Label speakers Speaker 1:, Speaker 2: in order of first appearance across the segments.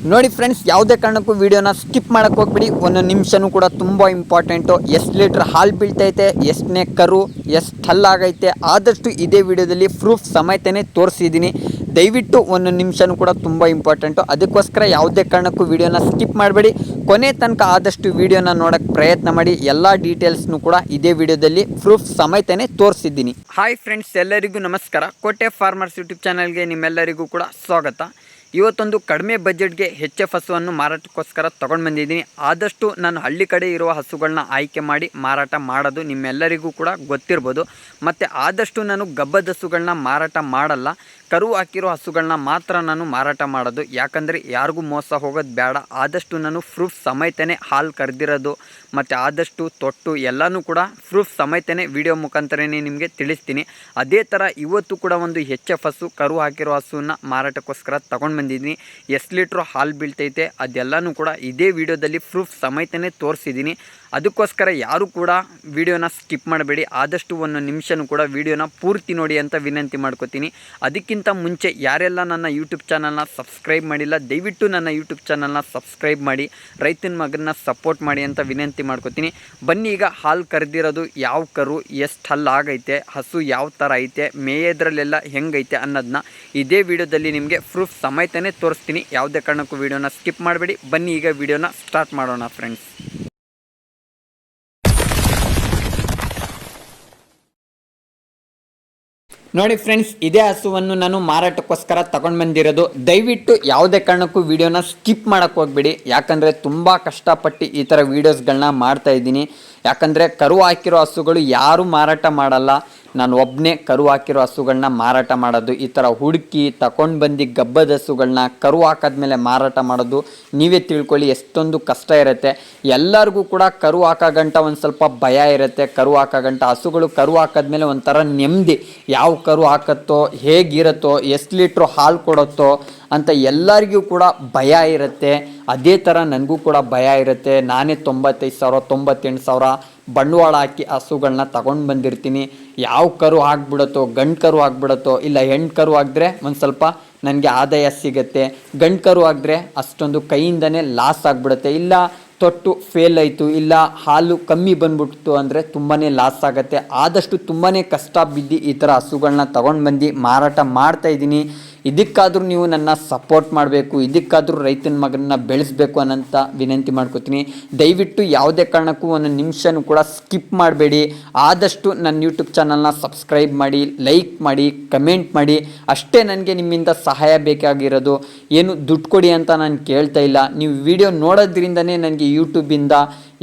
Speaker 1: ನೋಡಿ ಫ್ರೆಂಡ್ಸ್ ಯಾವುದೇ ಕಾರಣಕ್ಕೂ ವಿಡಿಯೋನ ಸ್ಕಿಪ್ ಮಾಡೋಕ್ಕೆ ಹೋಗ್ಬಿಡಿ. ಒಂದು ನಿಮಿಷನೂ ಕೂಡ ತುಂಬ ಇಂಪಾರ್ಟೆಂಟು ಎಷ್ಟು ಲೀಟ್ರ್ ಹಾಲು ಬೀಳ್ತೈತೆ, ಎಷ್ಟನೇ ಕರು, ಎಷ್ಟು ಹಲ್ಲಾಗೈತೆ ಆದಷ್ಟು ಇದೇ ವಿಡಿಯೋದಲ್ಲಿ ಪ್ರೂಫ್ ಸಮೇತನೇ ತೋರಿಸಿದ್ದೀನಿ. ದಯವಿಟ್ಟು ಒಂದು ನಿಮಿಷನೂ ಕೂಡ ತುಂಬ ಇಂಪಾರ್ಟೆಂಟು ಅದಕ್ಕೋಸ್ಕರ ಯಾವುದೇ ಕಾರಣಕ್ಕೂ ವಿಡಿಯೋನ ಸ್ಕಿಪ್ ಮಾಡಬೇಡಿ. ಕೊನೆ ತನಕ ಆದಷ್ಟು ವಿಡಿಯೋನ ನೋಡೋಕ್ಕೆ ಪ್ರಯತ್ನ ಮಾಡಿ. ಎಲ್ಲ ಡೀಟೇಲ್ಸ್ನೂ ಕೂಡ ಇದೇ ವಿಡಿಯೋದಲ್ಲಿ ಪ್ರೂಫ್ ಸಮೇತನೇ ತೋರಿಸಿದ್ದೀನಿ. ಹಾಯ್ ಫ್ರೆಂಡ್ಸ್ ಎಲ್ಲರಿಗೂ ನಮಸ್ಕಾರ. ಕೋಟೆ ಫಾರ್ಮರ್ಸ್ ಯೂಟ್ಯೂಬ್ ಚಾನಲ್ಗೆ ನಿಮ್ಮೆಲ್ಲರಿಗೂ ಕೂಡ ಸ್ವಾಗತ. ಇವತ್ತೊಂದು ಕಡಿಮೆ ಬಜೆಟ್ಗೆ ಹೆಚ್ಚೆ ಹಸುವನ್ನು ಮಾರಾಟಕ್ಕೋಸ್ಕರ ತೊಗೊಂಡು ಬಂದಿದ್ದೀನಿ. ಆದಷ್ಟು ನಾನು ಹಳ್ಳಿ ಕಡೆ ಇರುವ ಹಸುಗಳನ್ನ ಆಯ್ಕೆ ಮಾಡಿ ಮಾರಾಟ ಮಾಡೋದು ನಿಮ್ಮೆಲ್ಲರಿಗೂ ಕೂಡ ಗೊತ್ತಿರ್ಬೋದು. ಮತ್ತು ಆದಷ್ಟು ನಾನು ಗಬ್ಬದ ಹಸುಗಳನ್ನ ಮಾರಾಟ ಮಾಡಲ್ಲ. ಕರು ಹಾಕಿರೋ ಹಸುಗಳನ್ನ ಮಾತ್ರ ನಾನು ಮಾರಾಟ ಮಾಡೋದು. ಯಾಕಂದರೆ ಯಾರಿಗೂ ಮೋಸ ಹೋಗೋದು ಬೇಡ. ಆದಷ್ಟು ನಾನು ಪ್ರೂಫ್ ಸಮೇತನೇ ಹಾಲು ಕರೆದಿರೋದು, ಮತ್ತು ಆದಷ್ಟು ತೊಟ್ಟು ಎಲ್ಲನೂ ಕೂಡ ಪ್ರೂಫ್ ಸಮೇತನೇ ವಿಡಿಯೋ ಮುಖಾಂತರನೇ ನಿಮಗೆ ತಿಳಿಸ್ತೀನಿ. ಅದೇ ಥರ ಇವತ್ತು ಕೂಡ ಒಂದು ಹೆಚ್ ಎಫ್ ಹಸು ಕರು ಹಾಕಿರೋ ಹಸುವನ್ನು ಮಾರಾಟಕ್ಕೋಸ್ಕರ ತೊಗೊಂಡು ಬಂದಿದ್ದೀನಿ. ಎಷ್ಟು ಲೀಟ್ರು ಹಾಲು ಬೀಳ್ತೈತೆ ಅದೆಲ್ಲನೂ ಕೂಡ ಇದೇ ವಿಡಿಯೋದಲ್ಲಿ ಪ್ರೂಫ್ ಸಮೇತನೇ ತೋರಿಸಿದ್ದೀನಿ. ಅದಕ್ಕೋಸ್ಕರ ಯಾರೂ ಕೂಡ ವಿಡಿಯೋನ ಸ್ಕಿಪ್ ಮಾಡಬೇಡಿ. ಆದಷ್ಟು ಒಂದು ನಿಮಿಷನೂ ಕೂಡ ವಿಡಿಯೋನ ಪೂರ್ತಿ ನೋಡಿ ಅಂತ ವಿನಂತಿ ಮಾಡ್ಕೋತೀನಿ. ಅದಕ್ಕಿಂತ ಮುಂಚೆ ಯಾರೆಲ್ಲ ನನ್ನ ಯೂಟ್ಯೂಬ್ ಚಾನಲ್ನ ಸಬ್ಸ್ಕ್ರೈಬ್ ಮಾಡಿಲ್ಲ, ದಯವಿಟ್ಟು ನನ್ನ ಯೂಟ್ಯೂಬ್ ಚಾನಲ್ನ ಸಬ್ಸ್ಕ್ರೈಬ್ ಮಾಡಿ, ರೈತನ ಮಗನ ಸಪೋರ್ಟ್ ಮಾಡಿ ಅಂತ ವಿನಂತಿ ಮಾಡ್ಕೋತೀನಿ. ಬನ್ನಿ ಈಗ ಹಾಲು ಕರೆದಿರೋದು ಯಾವ ಕರು, ಎಷ್ಟು ಹಲ್ಲು ಆಗೈತೆ, ಹಸು ಯಾವ ಥರ ಐತೆ, ಮೇಯೋದ್ರಲ್ಲೆಲ್ಲ ಹೆಂಗೈತೆ ಅನ್ನೋದನ್ನ ಇದೇ ವಿಡಿಯೋದಲ್ಲಿ ನಿಮಗೆ ಪ್ರೂಫ್ ಸಮೇತನೇ ತೋರಿಸ್ತೀನಿ. ಯಾವುದೇ ಕಾರಣಕ್ಕೂ ವಿಡಿಯೋನ ಸ್ಕಿಪ್ ಮಾಡಬೇಡಿ. ಬನ್ನಿ ಈಗ ವಿಡಿಯೋನ ಸ್ಟಾರ್ಟ್ ಮಾಡೋಣ ಫ್ರೆಂಡ್ಸ್ ನೋಡಿ ಫ್ರೆಂಡ್ಸ್, ಇದೇ ಹಸುವನ್ನು ನಾನು ಮಾರಾಟಕ್ಕೋಸ್ಕರ ತಗೊಂಡು ಬಂದಿರೋದು ದಯವಿಟ್ಟು ಯಾವುದೇ ಕಾರಣಕ್ಕೂ ವಿಡಿಯೋನ ಸ್ಕಿಪ್ ಮಾಡೋಕ್ಕೆ ಹೋಗ್ಬೇಡಿ. ಯಾಕಂದರೆ ತುಂಬ ಕಷ್ಟಪಟ್ಟು ಈ ಥರ ವೀಡಿಯೋಸ್ಗಳನ್ನ ಮಾಡ್ತಾ ಇದ್ದೀನಿ. ಯಾಕಂದರೆ ಕರು ಹಾಕಿರೋ ಹಸುಗಳು ಯಾರೂ ಮಾರಾಟ ಮಾಡಲ್ಲ. ನಾನು ಒಬ್ಬನೇ ಕರು ಹಾಕಿರೋ ಹಸುಗಳನ್ನ ಮಾರಾಟ ಮಾಡೋದು, ಈ ಥರ ಹುಡುಕಿ ತಗೊಂಡು ಬಂದು ಗಬ್ಬದ ಹಸುಗಳನ್ನ ಕರು ಹಾಕಾದ್ಮೇಲೆ ಮಾರಾಟ ಮಾಡೋದು, ನೀವೇ ತಿಳ್ಕೊಳ್ಳಿ ಎಷ್ಟೊಂದು ಕಷ್ಟ ಇರುತ್ತೆ. ಎಲ್ಲರಿಗೂ ಕೂಡ ಕರು ಹಾಕೋ ಗಂಟ ಒಂದು ಸ್ವಲ್ಪ ಭಯ ಇರುತ್ತೆ. ಕರು ಹಾಕೋ ಗಂಟ ಹಸುಗಳು ಕರು ಹಾಕಾದ್ಮೇಲೆ ಒಂಥರ ನೆಮ್ಮದಿ. ಯಾವ ಕರು ಹಾಕತ್ತೋ, ಹೇಗಿರುತ್ತೋ, ಎಷ್ಟು ಲೀಟ್ರು ಹಾಲು ಕೊಡುತ್ತೋ ಅಂತ ಎಲ್ಲರಿಗೂ ಕೂಡ ಭಯ ಇರುತ್ತೆ. ಅದೇ ಥರ ನನಗೂ ಕೂಡ ಭಯ ಇರುತ್ತೆ. ನಾನೇ ತೊಂಬತ್ತೈದು ಸಾವಿರ, ತೊಂಬತ್ತೆಂಟು ಸಾವಿರ ಬಂಡವಾಳ ಹಾಕಿ ಹಸುಗಳನ್ನ ತಗೊಂಡು ಬಂದಿರ್ತೀನಿ. ಯಾವ ಕರು ಆಗ್ಬಿಡುತ್ತೋ, ಗಂಡು ಕರು ಆಗ್ಬಿಡುತ್ತೋ, ಇಲ್ಲ ಹೆಣ್ಣು ಕರು ಆಗಿದ್ರೆ ಒಂದು ಸ್ವಲ್ಪ ನನಗೆ ಆದಾಯ ಸಿಗುತ್ತೆ. ಗಂಡು ಕರು ಆಗಿದ್ರೆ ಅಷ್ಟೊಂದು ಕೈಯಿಂದನೇ ಲಾಸ್ ಆಗಿಬಿಡುತ್ತೆ. ಇಲ್ಲ ತೊಟ್ಟು ಫೇಲ್ ಆಯಿತು, ಇಲ್ಲ ಹಾಲು ಕಮ್ಮಿ ಬಂದ್ಬಿಡ್ತು ಅಂದರೆ ತುಂಬಾ ಲಾಸ್ ಆಗುತ್ತೆ. ಆದಷ್ಟು ತುಂಬಾ ಕಷ್ಟ ಬಿದ್ದು ಈ ಥರ ಹಸುಗಳನ್ನ ತೊಗೊಂಡು ಬಂದು ಮಾರಾಟ ಮಾಡ್ತಾ ಇದ್ದೀನಿ. ಇದಕ್ಕಾದರೂ ನೀವು ನನ್ನ ಸಪೋರ್ಟ್ ಮಾಡಬೇಕು, ಇದಕ್ಕಾದರೂ ರೈತನ ಮಗನ ಬೆಳೆಸಬೇಕು ಅನ್ನೋಂಥ ವಿನಂತಿ ಮಾಡ್ಕೋತೀನಿ. ದಯವಿಟ್ಟು ಯಾವುದೇ ಕಾರಣಕ್ಕೂ ಒಂದು ನಿಮಿಷನೂ ಕೂಡ ಸ್ಕಿಪ್ ಮಾಡಬೇಡಿ. ಆದಷ್ಟು ನನ್ನ ಯೂಟ್ಯೂಬ್ ಚಾನಲ್ನ ಸಬ್ಸ್ಕ್ರೈಬ್ ಮಾಡಿ ಲೈಕ್ ಮಾಡಿ ಕಮೆಂಟ್ ಮಾಡಿ. ಅಷ್ಟೇ ನನಗೆ ನಿಮ್ಮಿಂದ ಸಹಾಯ ಬೇಕಾಗಿರೋದು. ಏನು ದುಡ್ಡು ಕೊಡಿ ಅಂತ ನಾನು ಕೇಳ್ತಾ ಇಲ್ಲ. ನೀವು ವಿಡಿಯೋ ನೋಡೋದ್ರಿಂದನೇ ನನಗೆ ಯೂಟ್ಯೂಬಿಂದ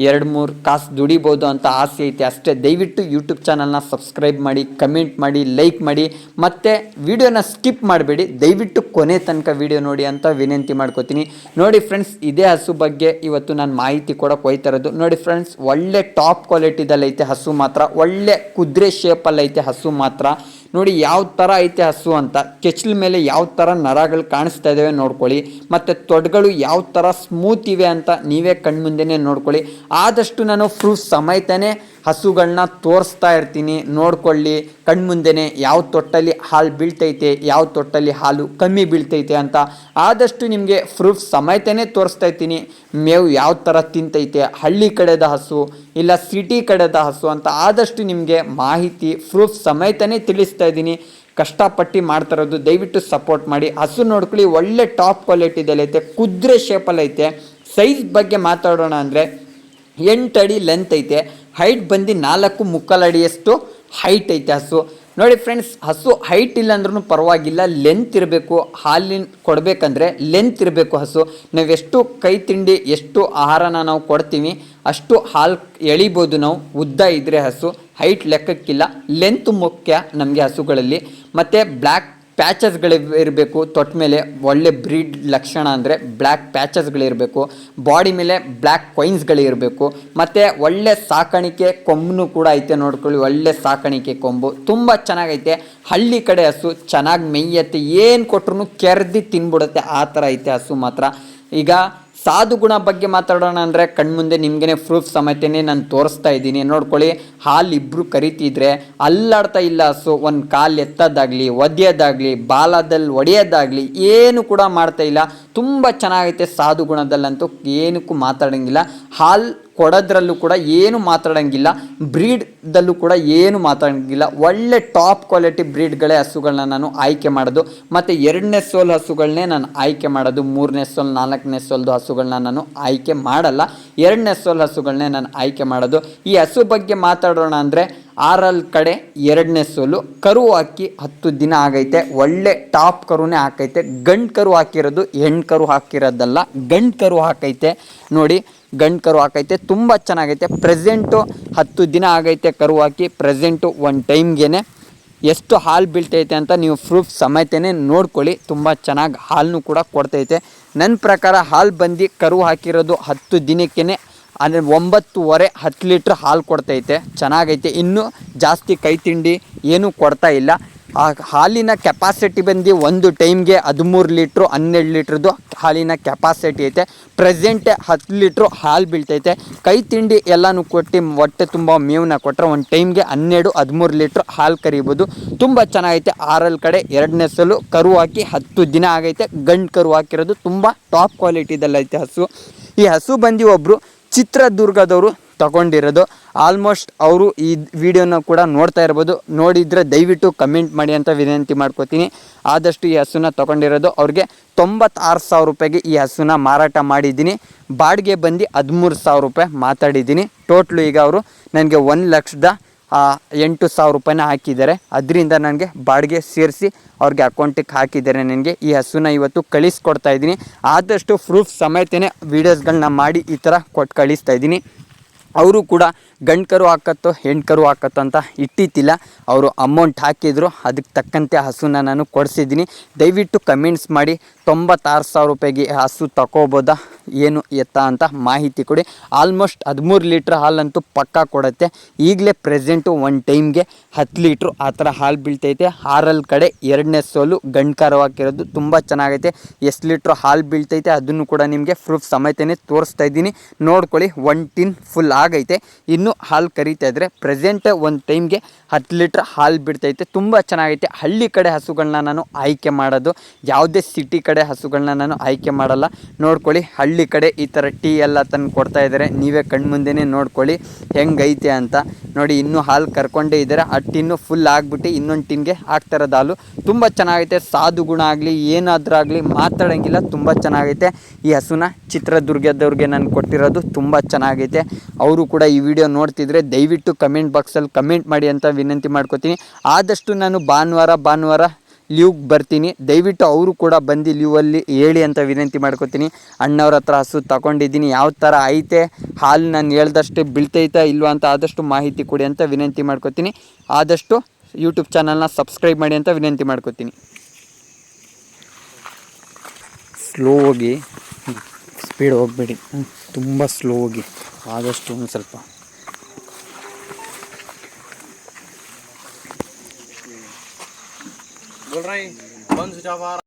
Speaker 1: ಎರಡು ಮೂರು ಕಾಸು ದುಡಿಬೋದು ಅಂತ ಆಸೆ ಐತೆ ಅಷ್ಟೇ. ದಯವಿಟ್ಟು ಯೂಟ್ಯೂಬ್ ಚಾನಲ್ನ ಸಬ್ಸ್ಕ್ರೈಬ್ ಮಾಡಿ ಕಮೆಂಟ್ ಮಾಡಿ ಲೈಕ್ ಮಾಡಿ. ಮತ್ತು ವಿಡಿಯೋನ ಸ್ಕಿಪ್ ಮಾಡಬೇಡಿ. ದಯವಿಟ್ಟು ಕೊನೆ ತನಕ ವಿಡಿಯೋ ನೋಡಿ ಅಂತ ವಿನಂತಿ ಮಾಡ್ಕೋತೀನಿ. ನೋಡಿ ಫ್ರೆಂಡ್ಸ್ ಇದೇ ಹಸು ಬಗ್ಗೆ ಇವತ್ತು ನಾನು ಮಾಹಿತಿ ಕೊಡೋಕೆ ಹೋಯ್ತಾ ಇರೋದು ನೋಡಿ ಫ್ರೆಂಡ್ಸ್ ಒಳ್ಳೆ ಟಾಪ್ ಕ್ವಾಲಿಟಿದಲ್ಲಿ ಐತೆ ಹಸು ಮಾತ್ರ. ಒಳ್ಳೆ ಕುದುರೆ ಶೇಪಲ್ಲಿ ಐತೆ ಹಸು ಮಾತ್ರ. ನೋಡಿ ಯಾವ ಥರ ಐತೆ ಹಸು ಅಂತ. ಕೆಚ್ಚಲ ಮೇಲೆ ಯಾವ ಥರ ನರಗಳು ಕಾಣಿಸ್ತಾ ಇದ್ದಾವೆ ನೋಡ್ಕೊಳ್ಳಿ. ಮತ್ತು ತೊಡ್ಗಳು ಯಾವ ಥರ ಸ್ಮೂತ್ ಇವೆ ಅಂತ ನೀವೇ ಕಣ್ಮುಂದೆನೇ ನೋಡ್ಕೊಳ್ಳಿ. ಆದಷ್ಟು ನಾನು ಪ್ರೂಫ್ ಸಮೇತನೇ ಹಸುಗಳನ್ನ ತೋರಿಸ್ತಾ ಇರ್ತೀನಿ, ನೋಡ್ಕೊಳ್ಳಿ. ಕಣ್ಮುಂದೆನೇ ಯಾವ ತೊಟ್ಟಲ್ಲಿ ಹಾಲು ಬೀಳ್ತೈತೆ, ಯಾವ ತೊಟ್ಟಲ್ಲಿ ಹಾಲು ಕಮ್ಮಿ ಬೀಳ್ತೈತೆ ಅಂತ ಆದಷ್ಟು ನಿಮಗೆ ಪ್ರೂಫ್ ಸಮೇತನೇ ತೋರಿಸ್ತಾ ಇರ್ತೀನಿ. ಮೇವು ಯಾವ ಥರ ತಿಂತೈತೆ, ಹಳ್ಳಿ ಕಡೆದ ಹಸು ಇಲ್ಲ ಸಿಟಿ ಕಡೆದ ಹಸು ಅಂತ ಆದಷ್ಟು ನಿಮಗೆ ಮಾಹಿತಿ, ಪ್ರೂಫ್ ಸಮೇತನೇ ತಿಳಿಸ್ತಾ ಇದ್ದೀನಿ. ಕಷ್ಟಪಟ್ಟು ಮಾಡ್ತಾ ಇರೋದು ದಯವಿಟ್ಟು ಸಪೋರ್ಟ್ ಮಾಡಿ. ಹಸು ನೋಡ್ಕೊಳ್ಳಿ, ಒಳ್ಳೆ ಟಾಪ್ ಕ್ವಾಲಿಟಿದಲ್ಲಿ ಐತೆ, ಕುದುರೆ ಶೇಪಲ್ಲಿ ಐತೆ. ಸೈಜ್ ಬಗ್ಗೆ ಮಾತಾಡೋಣ ಅಂದರೆ ಎಂಟು ಅಡಿ ಲೆಂತ್ ಐತೆ. ಹೈಟ್ ಬಂದು ನಾಲ್ಕು ಮುಕ್ಕಾಲು ಅಡಿಯಷ್ಟು ಹೈಟ್ ಐತೆ ಹಸು. ನೋಡಿ ಫ್ರೆಂಡ್ಸ್ ಹಸು ಹೈಟ್ ಇಲ್ಲಾಂದ್ರೂ ಪರವಾಗಿಲ್ಲ. ಲೆಂತ್ ಇರಬೇಕು, ಹಾಲಿನ ಕೊಡಬೇಕಂದ್ರೆ ಲೆಂತ್ ಇರಬೇಕು ಹಸು. ನಾವು ಎಷ್ಟು ಕೈ ತಿಂಡಿ, ಎಷ್ಟು ಆಹಾರನ ನಾವು ಕೊಡ್ತೀವಿ, ಅಷ್ಟು ಹಾಲು ಎಳಿಬೋದು ನಾವು. ಉದ್ದ ಇದ್ದರೆ ಹಸು ಹೈಟ್ ಲೆಕ್ಕಕ್ಕಿಲ್ಲ. ಲೆಂತ್ ಮುಖ್ಯ ನಮಗೆ ಹಸುಗಳಲ್ಲಿ. ಮತ್ತು ಬ್ಲ್ಯಾಕ್ ಪ್ಯಾಚಸ್ಗಳು ಇರಬೇಕು ತೊಟ್ಟ ಮೇಲೆ ಒಳ್ಳೆ ಬ್ರೀಡ್ ಲಕ್ಷಣ ಅಂದರೆ ಬ್ಲ್ಯಾಕ್ ಪ್ಯಾಚಸ್ಗಳಿರಬೇಕು, ಬಾಡಿ ಮೇಲೆ ಬ್ಲ್ಯಾಕ್ ಕೊಯಿನ್ಸ್ಗಳಿರಬೇಕು, ಮತ್ತು ಒಳ್ಳೆ ಸಾಕಾಣಿಕೆ ಕೊಂಬನು ಕೂಡ ಐತೆ ನೋಡ್ಕೊಳ್ಳಿ, ಒಳ್ಳೆ ಸಾಕಾಣಿಕೆ ಕೊಂಬು. ತುಂಬ ಚೆನ್ನಾಗೈತೆ. ಹಳ್ಳಿ ಕಡೆ ಹಸು ಚೆನ್ನಾಗಿ ಮೇಯತ್ತೆ ಏನು ಕೊಟ್ರು ಕೆರೆದಿ ತಿನ್ಬಿಡುತ್ತೆ, ಆ ಥರ ಐತೆ ಹಸು ಮಾತ್ರ. ಈಗ ಸಾಧು ಗುಣ ಬಗ್ಗೆ ಮಾತಾಡೋಣ ಅಂದರೆ ಕಣ್ಮುಂದೆ ನಿಮಗೇನೆ ಪ್ರೂಫ್ ಸಮೇತನೇ ನಾನು ತೋರಿಸ್ತಾ ಇದ್ದೀನಿ. ನೋಡ್ಕೊಳ್ಳಿ ಹಾಲು ಇಬ್ಬರು ಕರಿತಿದ್ರೆ ಅಲ್ಲಾಡ್ತಾ ಇಲ್ಲ. ಸೊ ಒಂದು ಕಾಲು ಎತ್ತೋದಾಗಲಿ ಒದ್ಯೋದಾಗಲಿ ಬಾಲದಲ್ಲಿ ಒಡೆಯೋದಾಗಲಿ, ಏನು ಕೂಡ ಮಾಡ್ತಾ ಇಲ್ಲ. ತುಂಬ ಚೆನ್ನಾಗೈತೆ ಸಾಧು ಗುಣದಲ್ಲಂತೂ ಏನಕ್ಕೂ ಮಾತಾಡೋಂಗಿಲ್ಲ. ಹಾಲು ಕೊಡೋದ್ರಲ್ಲೂ ಕೂಡ ಏನು ಮಾತಾಡೋಂಗಿಲ್ಲ. ಬ್ರೀಡ್ದಲ್ಲೂ ಕೂಡ ಏನು ಮಾತಾಡೋಂಗಿಲ್ಲ. ಒಳ್ಳೆ ಟಾಪ್ ಕ್ವಾಲಿಟಿ ಬ್ರೀಡ್ಗಳೇ ಹಸುಗಳನ್ನ ನಾನು ಆಯ್ಕೆ ಮಾಡೋದು. ಮತ್ತು ಎರಡನೇ ಸೋಲ್ ಹಸುಗಳನ್ನೇ ನಾನು ಆಯ್ಕೆ ಮಾಡೋದು. ಮೂರನೇ ಸೋಲ್, ನಾಲ್ಕನೇ ಸೋಲ್ದು ಹಸುಗಳನ್ನ ನಾನು ಆಯ್ಕೆ ಮಾಡಲ್ಲ. ಎರಡನೇ ಸೋಲ್ ಹಸುಗಳನ್ನೇ ನಾನು ಆಯ್ಕೆ ಮಾಡೋದು. ಈ ಹಸು ಬಗ್ಗೆ ಮಾತಾಡೋಣ ಅಂದರೆ ಆರಲ್ ಕಡೆ ಎರಡನೇ ಸೋಲು. ಕರು ಹಾಕಿ ಹತ್ತು ದಿನ ಆಗೈತೆ. ಒಳ್ಳೆ ಟಾಪ್ ಕರುನೇ ಹಾಕೈತೆ. ಗಂಡ್ ಕರು ಹಾಕಿರೋದು ಹೆಣ್ಣು ಕರು ಹಾಕಿರೋದಲ್ಲ. ಗಂಡು ಕರು ಹಾಕೈತೆ. ನೋಡಿ, ಗಂಡು ಕರು ಹಾಕೈತೆ. ತುಂಬ ಚೆನ್ನಾಗೈತೆ. ಪ್ರೆಸೆಂಟು ಹತ್ತು ದಿನ ಆಗೈತೆ ಕರು ಹಾಕಿ. ಪ್ರೆಸೆಂಟು ಒಂದು ಟೈಮ್ಗೆ ಎಷ್ಟು ಹಾಲು ಬೀಳ್ತೈತೆ ಅಂತ ನೀವು ಪ್ರೂಫ್ ಸಮೇತನೇ ನೋಡ್ಕೊಳ್ಳಿ. ತುಂಬ ಚೆನ್ನಾಗಿ ಹಾಲನ್ನು ಕೂಡ ಕೊಡ್ತೈತೆ. ನನ್ನ ಪ್ರಕಾರ ಹಾಲು ಬಂದು ಕರು ಹಾಕಿರೋದು ಹತ್ತು ದಿನಕ್ಕೇ ಅಂದರೆ ಒಂಬತ್ತುವರೆ ಹತ್ತು ಲೀಟ್ರ್ ಹಾಲು ಕೊಡ್ತೈತೆ. ಚೆನ್ನಾಗೈತೆ. ಇನ್ನೂ ಜಾಸ್ತಿ ಕೈ ತಿಂಡಿ ಏನೂ ಕೊಡ್ತಾ ಇಲ್ಲ. ಆ ಹಾಲಿನ ಕೆಪಾಸಿಟಿ ಬಂದು ಒಂದು ಟೈಮ್ಗೆ ಹದಿಮೂರು ಲೀಟ್ರು, ಹನ್ನೆರಡು ಲೀಟ್ರದ್ದು ಹಾಲಿನ ಕೆಪಾಸಿಟಿ ಐತೆ. ಪ್ರೆಸೆಂಟ್ ಹತ್ತು ಲೀಟ್ರು ಹಾಲು ಬೀಳ್ತೈತೆ. ಕೈ ತಿಂಡಿ ಎಲ್ಲನೂ ಕೊಟ್ಟು ಹೊಟ್ಟೆ ತುಂಬ ಮೇವನ್ನ ಕೊಟ್ಟರೆ ಒಂದು ಟೈಮ್ಗೆ ಹನ್ನೆರಡು, ಹದಿಮೂರು ಲೀಟ್ರ್ ಹಾಲು ಕರಿಬೋದು. ತುಂಬ ಚೆನ್ನಾಗೈತೆ. ಆರಲ್ ಕಡೆ ಎರಡನೇ ಸಲು ಕರು ಹಾಕಿ ಹತ್ತು ದಿನ ಆಗೈತೆ. ಗಂಡು ಕರು ಹಾಕಿರೋದು ತುಂಬ ಟಾಪ್ ಕ್ವಾಲಿಟಿದಲ್ಲೈತೆ ಹಸು. ಈ ಹಸು ಬಂದು ಒಬ್ಬರು ಚಿತ್ರದುರ್ಗದವರು ತಗೊಂಡಿರೋದು. ಆಲ್ಮೋಸ್ಟ್ ಅವರು ಈ ವಿಡಿಯೋನ ಕೂಡ ನೋಡ್ತಾ ಇರ್ಬೋದು. ನೋಡಿದರೆ ದಯವಿಟ್ಟು ಕಮೆಂಟ್ ಮಾಡಿ ಅಂತ ವಿನಂತಿ ಮಾಡ್ಕೋತೀನಿ. ಆದಷ್ಟು ಈ ಹಸುನ ತೊಗೊಂಡಿರೋದು. ಅವ್ರಿಗೆ ತೊಂಬತ್ತಾರು ಸಾವಿರ ರೂಪಾಯಿಗೆ ಈ ಹಸುನ ಮಾರಾಟ ಮಾಡಿದ್ದೀನಿ. ಬಾಡಿಗೆ ಬಂದು ಹದಿಮೂರು ಸಾವಿರ ರೂಪಾಯಿ ಮಾತಾಡಿದ್ದೀನಿ. ಟೋಟ್ಲು ಈಗ ಅವರು ನನಗೆ ಒಂದು ಲಕ್ಷದ ಎಂಟು ಸಾವಿರ ರೂಪಾಯಿನ ಹಾಕಿದ್ದಾರೆ. ಅದರಿಂದ ನನಗೆ ಬಾಡಿಗೆ ಸೇರಿಸಿ ಅವ್ರಿಗೆ ಅಕೌಂಟಿಗೆ ಹಾಕಿದ್ದಾರೆ ನನಗೆ. ಈ ಹಸುನ ಇವತ್ತು ಕಳಿಸ್ಕೊಡ್ತಾ ಇದ್ದೀನಿ. ಆದಷ್ಟು ಪ್ರೂಫ್ ಸಮೇತನೇ ವೀಡಿಯೋಸ್ಗಳನ್ನ ಮಾಡಿ ಈ ಥರ ಕೊಟ್ಟು ಕಳಿಸ್ತಾ ಇದ್ದೀನಿ. ಅವರು ಕೂಡ ಗಂಡು ಕರು ಹಾಕತ್ತೋ ಹೆಣ್ಣು ಕರು ಹಾಕತ್ತೋ ಅಂತ ಇಟ್ಟಿತ್ತಿಲ್ಲ. ಅವರು ಅಮೌಂಟ್ ಹಾಕಿದ್ರು, ಅದಕ್ಕೆ ತಕ್ಕಂತೆ ಹಸುನ ನಾನು ಕೊಡಿಸಿದ್ದೀನಿ. ದಯವಿಟ್ಟು ಕಮೆಂಟ್ಸ್ ಮಾಡಿ, ತೊಂಬತ್ತಾರು ಸಾವಿರ ರೂಪಾಯಿಗೆ ಹಸು ತಗೋಬೋದಾ ಏನು ಎತ್ತ ಅಂತ ಮಾಹಿತಿ ಕೊಡಿ. ಆಲ್ಮೋಸ್ಟ್ ಹದಿಮೂರು ಲೀಟ್ರ್ ಹಾಲಂತೂ ಪಕ್ಕಾ ಕೊಡುತ್ತೆ. ಈಗಲೇ ಪ್ರೆಸೆಂಟು ಒಂದು ಟೈಮ್ಗೆ ಹತ್ತು ಲೀಟ್ರು ಆ ಥರ ಹಾಲು ಬೀಳ್ತೈತೆ. ಆರಲ್ ಕಡೆ ಎರಡನೇ ಸೋಲು ಗಂಡು ಕರು ಹಾಕಿರೋದು ತುಂಬ ಚೆನ್ನಾಗೈತೆ. ಎಷ್ಟು ಲೀಟ್ರ್ ಹಾಲು ಬೀಳ್ತೈತೆ ಅದನ್ನು ಕೂಡ ನಿಮಗೆ ಪ್ರೂಫ್ ಸಮೇತನೇ ತೋರಿಸ್ತಾ ಇದ್ದೀನಿ. ನೋಡ್ಕೊಳ್ಳಿ ಒನ್ ಟಿನ್ ಫುಲ್ ಆಗೈತೆ. ಇನ್ನು ಹಾಲು ಕರಿತಾ ಇದ್ದರೆ ಪ್ರೆಸೆಂಟ್ ಒಂದು ಟೈಮ್ಗೆ ಹತ್ತು ಲೀಟ್ರ್ ಹಾಲು ಬಿಡ್ತೈತೆ. ತುಂಬ ಚೆನ್ನಾಗೈತೆ. ಹಳ್ಳಿ ಕಡೆ ಹಸುಗಳನ್ನ ನಾನು ಆಯ್ಕೆ ಮಾಡೋದು. ಯಾವುದೇ ಸಿಟಿ ಕಡೆ ಹಸುಗಳನ್ನ ನಾನು ಆಯ್ಕೆ ಮಾಡಲ್ಲ. ನೋಡ್ಕೊಳ್ಳಿ, ಹಳ್ಳಿ ಕಡೆ ಈ ಥರ ಟೀ ಎಲ್ಲ ತಂದು ಕೊಡ್ತಾ ಇದ್ದಾರೆ ನೀವೇ ಕಣ್ಮುಂದೆನೇ ನೋಡ್ಕೊಳ್ಳಿ ಹೆಂಗೈತೆ ಅಂತ. ನೋಡಿ, ಇನ್ನೂ ಹಾಲು ಕರ್ಕೊಂಡೇ ಇದ್ದಾರೆ ಆ ಟಿನ್ನು ಫುಲ್ ಆಗಿಬಿಟ್ಟು ಇನ್ನೊಂದು ಟಿನ್ಗೆ ಹಾಕ್ತಾ ಇರೋದು ಹಾಲು. ತುಂಬ ಚೆನ್ನಾಗೈತೆ. ಸಾಧು ಗುಣ ಆಗಲಿ, ಏನಾದರೂ ಆಗಲಿ ಮಾತಾಡೋಂಗಿಲ್ಲ. ತುಂಬ ಚೆನ್ನಾಗೈತೆ. ಈ ಹಸುನ ಚಿತ್ರದುರ್ಗದವ್ರಿಗೆ ನಾನು ಕೊಟ್ಟಿರೋದು ತುಂಬ ಚೆನ್ನಾಗೈತೆ. ಅವರು ಕೂಡ ಈ ವಿಡಿಯೋ ನೋಡ್ತಿದ್ರೆ ದಯವಿಟ್ಟು ಕಮೆಂಟ್ ಬಾಕ್ಸಲ್ಲಿ ಕಮೆಂಟ್ ಮಾಡಿ ಅಂತ ವಿನಂತಿ ಮಾಡ್ಕೋತೀನಿ. ಆದಷ್ಟು ನಾನು ಭಾನುವಾರ ಭಾನುವಾರ ಲೀವ್ಗೆ ಬರ್ತೀನಿ. ದಯವಿಟ್ಟು ಅವರು ಕೂಡ ಬಂದು ಲೀವಲ್ಲಿ ಹೇಳಿ ಅಂತ ವಿನಂತಿ ಮಾಡ್ಕೋತೀನಿ. ಅಣ್ಣವ್ರ ಹತ್ರ ಹಸು ತಗೊಂಡಿದ್ದೀನಿ. ಯಾವ ಥರ ಐತೆ? ಹಾಲು ನಾನು ಹೇಳ್ದಷ್ಟು ಬೀಳ್ತೈತಾ ಇಲ್ವಾ ಅಂತ ಆದಷ್ಟು ಮಾಹಿತಿ ಕೊಡಿ ಅಂತ ವಿನಂತಿ ಮಾಡ್ಕೋತೀನಿ. ಆದಷ್ಟು ಯೂಟ್ಯೂಬ್ ಚಾನಲ್ನ ಸಬ್ಸ್ಕ್ರೈಬ್ ಮಾಡಿ ಅಂತ ವಿನಂತಿ ಮಾಡ್ಕೋತೀನಿ. ಸ್ಲೋ ಹೋಗಿ ಸ್ಪೀಡ್ ಹೋಗ್ಬೇಡಿ. ತುಂಬ ಸ್ಲೋ ಹೋಗಿ. ಆದಷ್ಟು ಒಂದು ಸ್ವಲ್ಪ.
Speaker 2: रहे बंद स्विच आ रहा